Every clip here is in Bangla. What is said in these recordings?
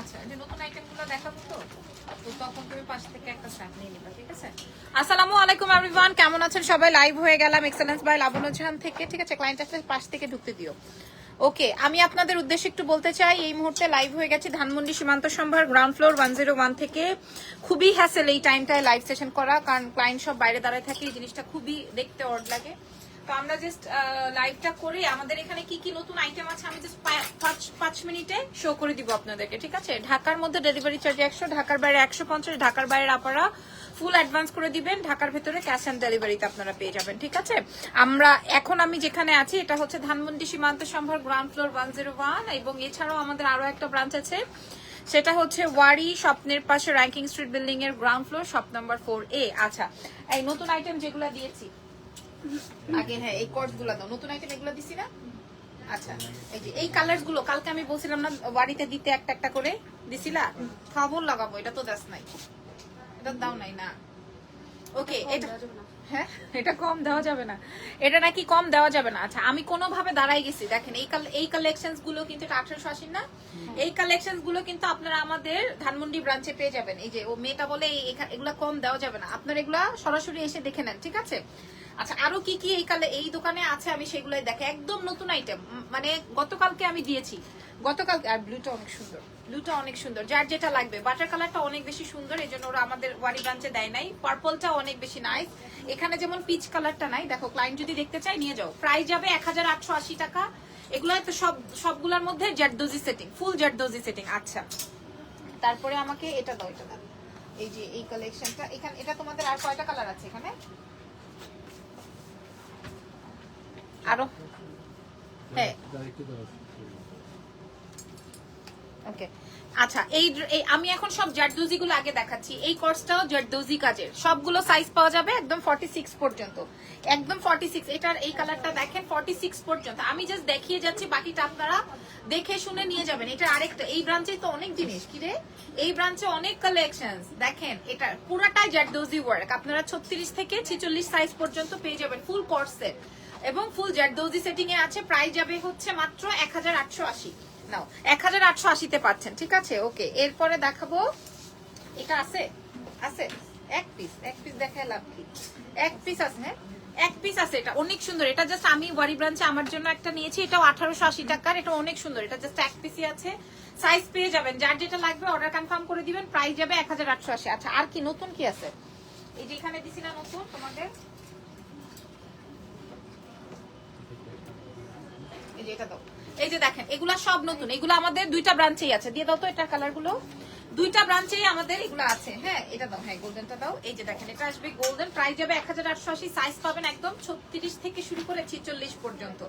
আচ্ছা যে নতুন আইটেমগুলো দেখাবো তো? আসসালামু আলাইকুম কেমন আছেন সবাই? লাইভ হয়ে গেলাম থেকে, ঠিক আছে? ক্লায়েন্ট পাশ থেকে দিও। ওকে আমি আপনাদের উদ্দেশ্যে একটু বলতে চাই, এই মুহূর্তে লাইভ হয়ে গেছে Dhanmondi Shimanto Shambhar ground floor one zero one থেকে। খুবই হ্যাসেল এই টাইমটায় লাইভ সেশন করা, কারণ ক্লায়েন্ট সব বাইরে দাঁড়ায় থাকে, এই জিনিসটা খুবই দেখতে অড লাগে। তো আমরা জাস্ট লাইভটা করে আমাদের এখানে কি কি নতুন আইটেম আছে আমি জাস্ট পাঁচ মিনিটে শো করে দিব আপনাদেরকে, ঠিক আছে? ঢাকার মধ্যে ডেলিভারি চার্জ একশো, ঢাকার বাইরে একশো পঞ্চাশ, ঢাকার বাইরে আপনারা ফুল অ্যাডভান্স করে দিবেন, ঢাকার ভেতরে ক্যাশ অন ডেলিভারিতে আপনারা পেয়ে যাবেন, ঠিক আছে? আমরা এখন আমি যেখানে আছি, এটা হচ্ছে Dhanmondi Shimanto Shambhar ground floor one zero one এবং এছাড়াও আমাদের আরও একটা ব্রাঞ্চ আছে। সেটা হচ্ছে ওয়ারি স্বপ্নের পাশে র্যাঙ্কিং স্ট্রিট বিল্ডিং এর ground floor shop number four A আচ্ছা এই নতুন আইটেম যেগুলো দিয়েছি আগে হ্যাঁ এই কোর্সগুলো দাও। নতুন আইটেম এগুলো দিছি না? আচ্ছা এই যে এই কালারগুলো কালকে আমি বলছিলাম না বাড়িতে দিতে একটা একটা করে দিছিলা? খবর লাগাবো এটা তো দাস নাই। এটা দাও নাই না। ওকে এটা হ্যাঁ? এটা কম দেওয়া যাবে না। এটা নাকি কম দেওয়া যাবে না। আচ্ছা আমি কোনোভাবে দাঁড়াই গেছি। দেখেন এই এই কালেকশনগুলো কিন্তু এটা আঠারোশো আশি না? এই কালেকশনগুলো কিন্তু আপনারা আমাদের ধানমন্ডি ব্রাঞ্চে পেয়ে যাবেন। এই যে ও মেয়েটা বলে এগুলা কম দেওয়া যাবে না। আপনারা এগুলা সরাসরি এসে দেখে নেন ঠিক আছে? আচ্ছা আরও কি কি এই কালে এই দোকানে আছে? আমি সেগুলোই দেখে একদম নতুন আইটেম মানে গতকালকে আমি দিয়েছি। গতকাল, আর ব্লুটা অনেক সুন্দর। ব্লুটা অনেক সুন্দর। যার যেটা লাগবে। বাটার কালারটা অনেক বেশি সুন্দর এই জন্য ওরা আমাদের ওয়ারি ব্রাঞ্চে দেয় নাই। পার্পলটা অনেক বেশি নাইস এখানে যেমন পিচ কালারটা নাই, দেখো ক্লায়েন্ট যদি দেখতে চাই নিয়ে যাও। প্রাইস যাবে এক হাজার আটশো আশি টাকা। এগুলো তো সব, সবগুলোর মধ্যে zardozi setting full zardozi setting আচ্ছা। তারপরে আমাকে এটা দাও এটা দাও। এই যে, এই কালেকশনটা এখানে, এটা তোমাদের আর কয়টা কালার আছে এখানে? আরও? হ্যাঁ। ওকে আচ্ছা এই আমি এখন সব জারদোজি গুলো আগে দেখাচ্ছি। এই কোর্সটাও জারদোজি কাজের। সবগুলো সাইজ পাওয়া যাবে একদম 46 পর্যন্ত। একদম 46 এটার এই কালারটা দেখেন 46 পর্যন্ত। আমি জাস্ট দেখিয়ে যাচ্ছি, বাকিটা আপনারা দেখে শুনে নিয়ে যাবেন। এটা আরেকটা, এই ব্রাঞ্চে তো অনেক জিনিস। কি রে? এই ব্রাঞ্চে অনেক কালেকশনস দেখেন, এটা পুরাটাই জারদোজি ওয়ার্ক আপনারা 36 থেকে 46 সাইজ পর্যন্ত পেয়ে যাবেন ফুল কোর্স এবং ফুল জারদোজি সেটিং এ আছে প্রাইস যাবে হচ্ছে মাত্র 1880 নাও এক হাজার আটশো আশিতে পাচ্ছেন, ঠিক আছে? ওকে এরপরে দেখাবো। এটা আছে আছে। এক পিস এক পিস দেখায় লাভ কি? এক পিস আছে হ্যাঁ? এক পিস আছে, এটা অনেক সুন্দর। এটা জাস্ট আমি ওয়ারি ব্রাঞ্চে আমার জন্য একটা নিয়েছি। এটাও আঠারোশো আশি টাকার, এটা অনেক সুন্দর। এটা জাস্ট এক পিসই আছে। সাইজ পেয়ে যাবেন। যার যেটা লাগবে অর্ডার কনফার্ম করে দিবেন প্রাইস যাবে এক হাজার আটশো আশি। আচ্ছা আর কি নতুন কি আছে? এই যে এখানে দিছি না নতুন তোমাদের? এই যে এটা দাও। এই যে দেখেন, এগুলা সব নতুন। এগুলো আমাদের দুইটা ব্রাঞ্চেই আছে। দিয়ে দাও তো এটা কালারগুলো। দুইটা ব্রাঞ্চেই আমাদের এগুলো আছে। হ্যাঁ এটা দাও। হ্যাঁ গোল্ডেনটা দাও। এই যে দেখেন, এটা আসবে গোল্ডেন প্রাইস যাবে এক হাজার আটশো আশি। সাইজ পাবেন একদম ছত্রিশ থেকে শুরু করে ছিচল্লিশ পর্যন্ত।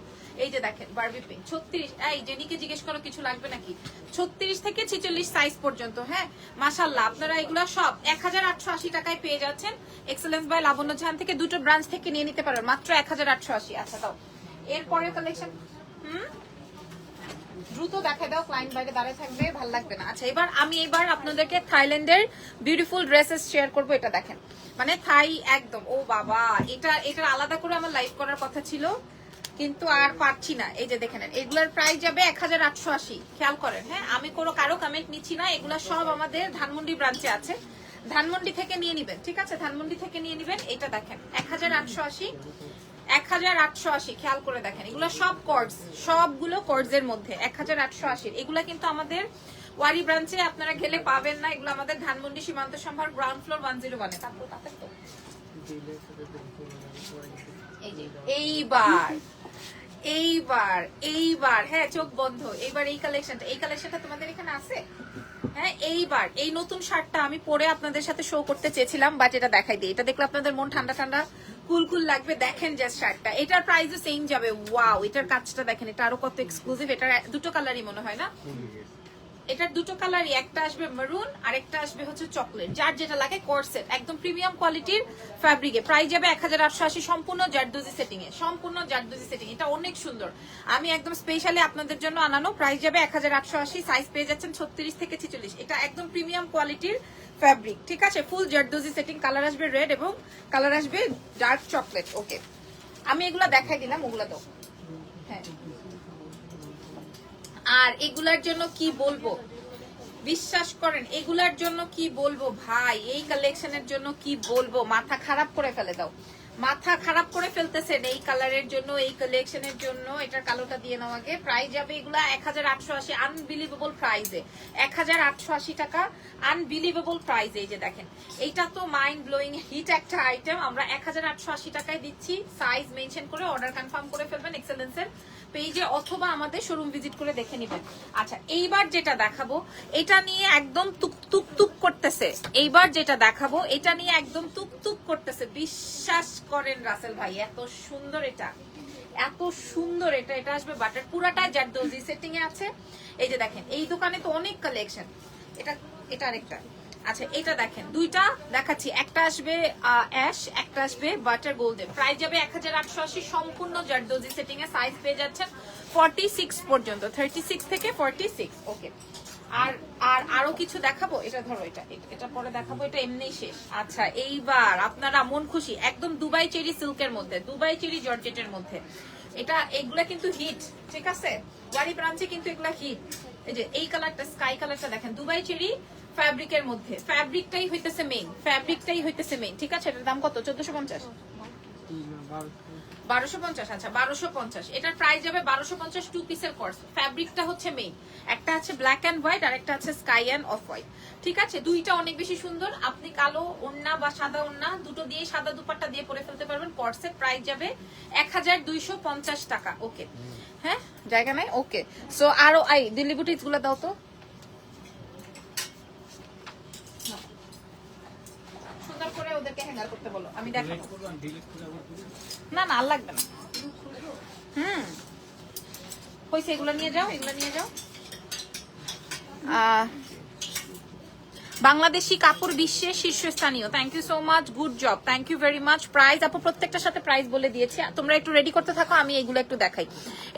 এই যে দেখেন বারবি পিঙ্ক ছত্রিশ এই জেনিকে জিজ্ঞেস করো, কিছু লাগবে নাকি? ছত্রিশ থেকে ছিচল্লিশ সাইজ পর্যন্ত হ্যাঁ? মাসাল্লাহ আপনারা এগুলো সব এক হাজার আটশো আশি টাকায় পেয়ে যাচ্ছেন। এক্সেলেন্স বাই লাবণ্য জাহান থেকে দুটো ব্রাঞ্চ থেকে নিয়ে নিতে পারেন মাত্র এক হাজার আটশো আশি। আচ্ছা দাও। এরপরের কালেকশন হুম? দ্রুত দেখা দাও ক্লায়েন্ট বাইরে দাঁড়িয়ে থাকবে, ভালো লাগবে না। আচ্ছা এবার আমি এবার আপনাদেরকে থাইল্যান্ডের বিউটিফুল ড্রেসেস শেয়ার করব, এটা দেখেন। মানে থাই একদম, ও বাবা, এটা এটা আলাদা করে আমার লাইভ করার কথা ছিল, কিন্তু আর পারছি না। এই যে দেখে নেন, এগুলার প্রাইস যাবে এক হাজার আটশো আশি, খেয়াল করেন হ্যাঁ? আমি কোনো, কারও কমেন্ট নিচ্ছি না, এগুলা সব আমাদের ধানমন্ডি ব্রাঞ্চে আছে। ধানমন্ডি থেকে নিয়ে নিবেন, ঠিক আছে? ধানমন্ডি থেকে নিয়ে নিবেন, এটা দেখেন, এক হাজার আটশো আশি। এক হাজার আটশো আশি, খেয়াল করে দেখেন। এগুলো সব কর্ডস সবগুলো কর্ডস এর মধ্যে, এক হাজার আটশো আশির এগুলা কিন্তু আমাদের ওয়ারি ব্রাঞ্চে আপনারা গেলে পাবেন না। এগুলো আমাদের ধানমন্ডি সীমান্ত সম্ভার গ্রাউন্ড ফ্লোর ওয়ান জিরো ওয়ানে তারপর তাতে তো এইবার। এইবার এইবার হ্যাঁ চোখ বন্ধ, এইবার এই কালেকশনটা এই কালেকশনটা তোমাদের এখানে আছে? হ্যাঁ এইবার, এই নতুন শার্টটা আমি পরে আপনাদের সাথে শো করতে চেয়েছিলাম বাট এটা দেখাই দিই। এটা দেখলে আপনাদের মন ঠান্ডা ঠান্ডা কুল কুল লাগবে। দেখেন জাস্ট শার্টটা। এটার প্রাইসও সেম যাবে। ওয়াও এটার কাজটা দেখেন, এটা আরও কত এক্সক্লুসিভ এটার দুটো কালারই মনে হয় না? এটার দুটো কালারই, একটা আসবে মেরুন আর একটা আসবে হচ্ছে চকলেট যার যেটা লাগে কোর্সেট একদম প্রিমিয়াম কোয়ালিটির ফ্যাব্রিকে প্রাইস যাবে এক হাজার আটশো আশি সম্পূর্ণ জারদোজি সেটিং এ। সম্পূর্ণ জারদোজি সেটিং এটা অনেক সুন্দর। আমি একদম স্পেশালি আপনাদের জন্য আনানো। প্রাইস যাবে এক হাজার আটশো আশি সাইজ পেয়ে যাচ্ছেন ছত্রিশ থেকে ছিচল্লিশ। এটা একদম প্রিমিয়াম কোয়ালিটির ফ্যাব্রিক ঠিক আছে? ফুল জারদোজি সেটিং কালার আসবে রেড এবং কালার আসবে ডার্ক চকলেট ওকে আমি এগুলা দেখাই দিলাম, ওগুলা তো হ্যাঁ। আর এগুলার জন্য কি বলব? বিশ্বাস করেন, এগুলার জন্য কি বলব ভাই? এই কালেকশনের জন্য কি বলব? মাথা খারাপ করে ফেলে দাও। মাথা খারাপ করে ফেলতেছেন এই কালারের জন্য, এই কালেকশনের জন্য। এটার কালোটা দিয়ে নাও আগে। প্রাইস যাবে এগুলা এক হাজার আটশো আশি আনবিলিভেবল প্রাইজে এক হাজার আটশো আশি টাকা আনবিলিভেবল প্রাইস এই যে দেখেন, এইটা তো মাইন্ড ব্লোয়িং হিট একটা আইটেম আমরা এক হাজার আটশো আশি টাকায় দিচ্ছি। সাইজ মেনশন করে অর্ডার কনফার্ম করে ফেলবেন এক্সেলেন্সের পেজে অথবা আমাদের শোরুম ভিজিট করে দেখে নেবেন। আচ্ছা এইবার যেটা দেখাবো, এটা নিয়ে একদম তুক তুক তুক করতেছে। এইবার যেটা দেখাবো, এটা নিয়ে একদম তুক তুক করতেছে। বিশ্বাস করেন রাসেল ভাই, এত সুন্দর এটা। এত সুন্দর এটা এটা আসবে বাটার। পুরাটা জারদোজি সেটিং এ আছে। এই যে দেখেন, এই দোকানে তো অনেক কালেকশন এটা এটা আরেকটা। আচ্ছা এটা দেখেন। দুইটা দেখাচ্ছি। একটা আসবে অ্যাশ একটা আসবে বাটার গোল্ডেন প্রাইস যাবে এক হাজার আটশো আশি, সম্পূর্ণ জারদোজি সেটিং এ সাইজ পেয়ে যাচ্ছেন ফর্টি সিক্স পর্যন্ত। থার্টি সিক্স থেকে ফর্টি সিক্স ওকে আর আর আরও কিছু দেখাবো? এটা ধরো, এটা এটা পরে দেখাবো, এটা এমনি শেষ। আচ্ছা এইবার আপনারা মন খুশি, একদম দুবাই চেরি সিল্কের মধ্যে, দুবাই চেরি জর্জেটের মধ্যে। এটা, এগুলা কিন্তু হিট ঠিক আছে? ওয়ারি ব্রাঞ্চে কিন্তু এগুলা হিট এই যে, এই কালারটা স্কাই কালারটা দেখেন। দুবাই চেরি ফ্যাব্রিকের মধ্যে। ফ্যাব্রিকটাই হইতেছে মেইন ফ্যাব্রিকটাই হইতেছে মেইন ঠিক আছে? এটার দাম কত? চোদ্দশো পঞ্চাশ। বারোশো পঞ্চাশ আচ্ছা বারোশো পঞ্চাশ। এটার প্রাইস যাবে বারোশো পঞ্চাশ টু পিসের কোর্স ফ্যাব্রিকটা হচ্ছে মেইন একটা আছে ব্ল্যাক অ্যান্ড হোয়াইট আর একটা আছে স্কাই অ্যান্ড অফ হোয়াইট ঠিক আছে? দুইটা অনেক বেশি সুন্দর। আপনি কালো ওন্না বা সাদা ওন্না, দুটো দিয়ে সাদা দুপাট্টা দিয়ে পরে ফেলতে পারবেন। কোর্সের প্রাইস যাবে এক হাজার দুইশো পঞ্চাশ টাকা। ওকে হ্যাঁ? জায়গা নাই? ওকে সো আরও আই দিল্লি বুটিসগুলো দাও তো সুন্দর করে করতে বলো আমি দেখাবো। না না আর লাগবে না। হুম। হয়েছে এগুলো নিয়ে যাও এগুলো নিয়ে যাও। আহ, বাংলাদেশি কাপড় বিশ্বের শীর্ষস্থানীয়। Thank you so much good job thank you very much price আপু প্রত্যেকটার সাথে প্রাইস বলে দিয়েছি। তোমরা একটু রেডি করতে থাকো, আমি এগুলো একটু দেখাই।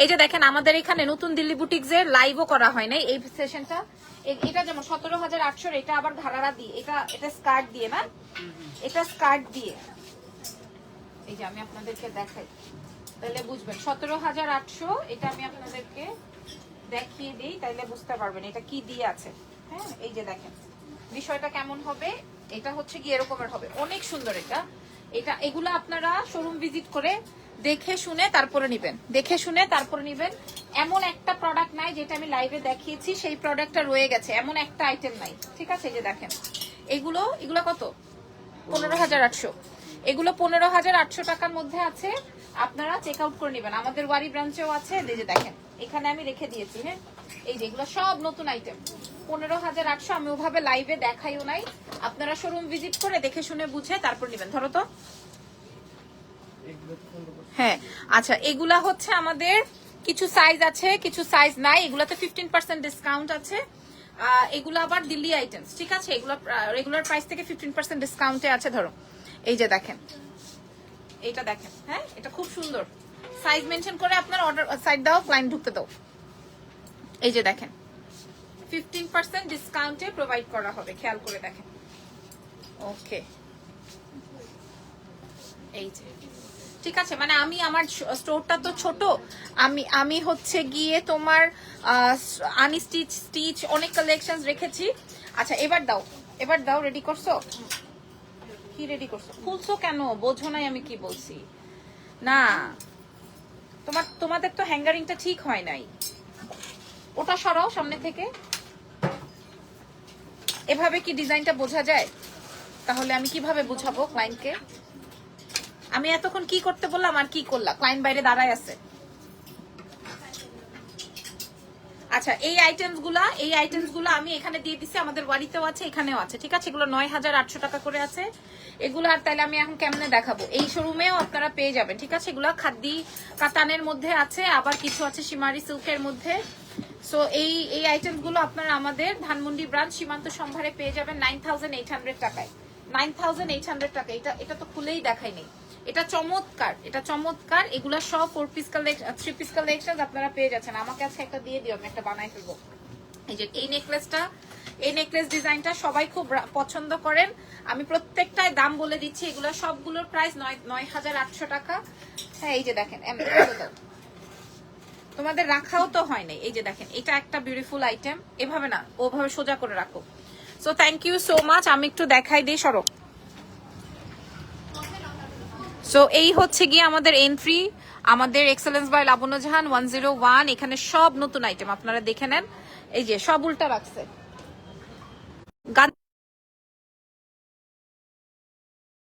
এই যে দেখেন, আমাদের এখানে নতুন দিল্লি বুটিক্স লাইভও করা হয় নাই। এই সেশনটা এটা যেমন সতেরো হাজার আটশোর এটা আবার ঘাড়ারা দিয়ে, এটা এটা স্কার্ট দিয়ে না এটা স্কার্ট দিয়ে। এই যে আমি আপনাদেরকে দেখাই। তাহলে বুঝবেন, সতেরো হাজার আটশো, এটা আমি আপনাদেরকে দেখিয়ে দিই, তাইলে বুঝতে পারবেন এটা কি দিয়ে আছে। হ্যাঁ এই যে দেখেন। বিষয়টা কেমন হবে? এটা হচ্ছে কি এরকমের হবে। অনেক সুন্দর এটা। এটা, এগুলো আপনারা শোরুম ভিজিট করে দেখে শুনে তারপরে নিবেন। দেখে শুনে তারপরে নিবেন। এমন একটা প্রোডাক্ট নাই যেটা আমি লাইভে দেখিয়েছি, সেই প্রোডাক্টটা রয়ে গেছে। এমন একটা আইটেম নাই। ঠিক আছে? যে দেখেন। এগুলো এগুলো কত? পনেরো হাজার আটশো। এগুলো পনেরো হাজার আটশো টাকার মধ্যে আছে। আপনারা চেক আউট করে নেবেন। আমাদের ওয়ারি ব্রাঞ্চেও আছে। এই যে দেখেন। এখানে আমি রেখে দিয়েছি হ্যাঁ? এই যে এগুলো সব নতুন আইটেম পনেরো হাজার আটশো, আমি ওভাবে লাইভে দেখাইও নাই। আপনারা শোরুম ভিজিট করে দেখে শুনে বুঝে তারপর নেবেন। ধরো তো। হ্যাঁ আচ্ছা এগুলা হচ্ছে আমাদের কিছু সাইজ আছে, কিছু সাইজ নাই। এগুলাতে ফিফটিন পার্সেন্ট ডিসকাউন্ট আছে। এগুলো আবার দিল্লি আইটেমস ঠিক আছে? এগুলো রেগুলার প্রাইস থেকে ফিফটিন পার্সেন্ট ডিসকাউন্টে আছে, ধরো। এই যে দেখেন। এইটা দেখেন হ্যাঁ? এটা খুব সুন্দর। সাইজ মেনশন করে আপনার অর্ডার সাইড দাও ক্লায়েন্ট ঢুকতে দাও। এই যে দেখেন। ফিফটিন পার্সেন্ট ডিসকাউন্টে প্রোভাইড করা হবে, খেয়াল করে দেখেন। ওকে এই যে। ঠিক আছে মানে আমি আমার স্টোরটা তো ছোট, আমি আমি হচ্ছে গিয়ে তোমার আনি স্টিচ স্টিচ অনেক কালেকশন রেখেছি। আচ্ছা এবার দাও এবার দাও রেডি করছ? কি রেডি করছ? খুলছো কেন? বোঝো নাই আমি কি বলছি। না, তোমার, তোমাদের তো হ্যাঙ্গারিংটা ঠিক হয় নাই। ওটা সরাও সামনে থেকে। এভাবে কি ডিজাইনটা বোঝা যায়? তাহলে আমি কীভাবে বুঝাবো ক্লায়েন্টকে আমি এতক্ষণ কি করতে বললাম আর কি করলাম? ক্লায়েন্ট বাইরে দাঁড়ায় আছে। আচ্ছা এই আইটেমসগুলা, এই আইটেমসগুলো আমি এখানে দিয়ে দিচ্ছি আমাদের বাড়িতেও আছে, এখানেও আছে, ঠিক আছে? এগুলো নয় হাজার আটশো টাকা করে আছে। এগুলো আর তাহলে আমি এখন কেমনে দেখাবো? এই শোরুমেও আপনারা পেয়ে যাবেন, ঠিক আছে? এগুলো খাদ্যি কাতানের মধ্যে আছে, আবার কিছু আছে সিমারি সিল্কের মধ্যে। সো এই এই আইটেমসগুলো আপনারা আমাদের ধানমন্ডি ব্রাঞ্চ সীমান্ত সম্ভারে পেয়ে যাবেন নাইন থাউজেন্ড এইট হান্ড্রেড টাকায়। নাইন থাউজেন্ড এইট হান্ড্রেড টাকা। এটা এটা তো খুলেই দেখাই নেই। এটা চমৎকার এটা চমৎকার। এগুলা সব four piece collection three piece collection আপনারা পেয়ে যাচ্ছেন। আমাকে আজকে একটা দিয়ে দিও, আমি একটা বানাই ফেলব। এই যে, এই নেকলেসটা এই নেকলেস ডিজাইনটা সবাই খুব পছন্দ করেন। আমি প্রত্যেকটায় দাম বলে দিচ্ছি। এগুলো সবগুলোর প্রাইস নয় নয় হাজার আটশো টাকা। হ্যাঁ এই যে দেখেন। তোমাদের রাখাও তো হয় নাই। এই যে দেখেন, এটা একটা বিউটিফুল আইটেম এভাবে না, ওভাবে সোজা করে রাখো। So thank you so much আমি একটু দেখাই দিই, সরো। সো এই হচ্ছে গিয়ে আমাদের এন্ট্রি আমাদের excellence by Labanya Jahan one zero one এখানে সব নতুন আইটেম আপনারা দেখে নেন। এই যে, সব উল্টা রাখছে। গান